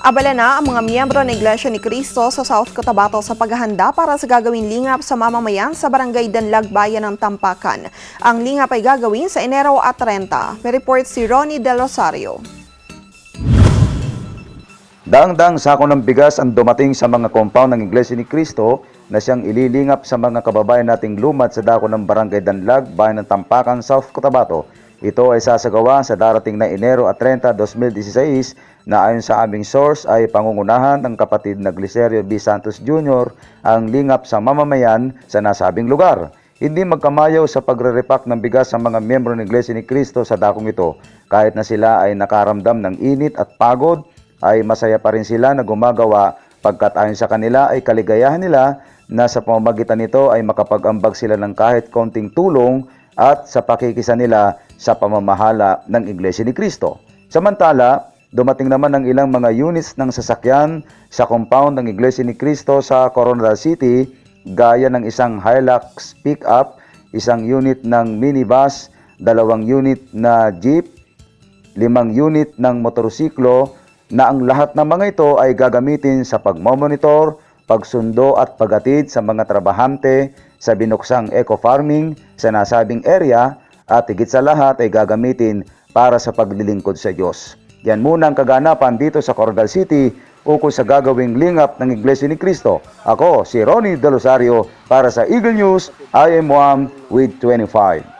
Abala na ang mga miyembro ng Iglesia ni Cristo sa South Cotabato sa paghahanda para sa gagawing lingap sa mamamayan sa Barangay Danlag, Bayan ng Tampakan. Ang lingap ay gagawin sa Enero at 30. May report si Ronnie Del Rosario. Daang-daang sako ng bigas ang dumating sa mga compound ng Iglesia ni Cristo na siyang ililingap sa mga kababayan nating lumad sa dako ng Barangay Danlag, Bayan ng Tampakan, South Cotabato. Ito ay sasagawa sa darating na Enero at 30, 2016 na ayon sa aming source ay pangungunahan ng kapatid na Glicerio B. Santos Jr. ang lingap sa mamamayan sa nasabing lugar. Hindi magkamayaw sa pagre-repack ng bigas sa mga miyembro ng Iglesia ni Cristo sa dakong ito. Kahit na sila ay nakaramdam ng init at pagod, ay masaya pa rin sila na gumagawa pagkat ayon sa kanila ay kaligayahan nila na sa pamamagitan nito ay makapag-ambag sila ng kahit konting tulong at sa pakikisa nila sa pamamahala ng Iglesia ni Cristo. Samantala, dumating naman ang ilang mga units ng sasakyan sa compound ng Iglesia ni Cristo sa Coronadal City gaya ng isang Hilux pickup, isang unit ng minibus, dalawang unit na jeep, limang unit ng motorsiklo na ang lahat ng mga ito ay gagamitin sa pagmomonitor, pagsundo at pagatid sa mga trabahante sa binuksang eco-farming sa nasabing area at higit sa lahat ay gagamitin para sa paglilingkod sa Diyos. Yan muna ang kaganapan dito sa Coronadal City ukol sa gagawing lingap ng Iglesia ni Cristo. Ako, si Ronnie De Rosario para sa Eagle News, I am one with 25.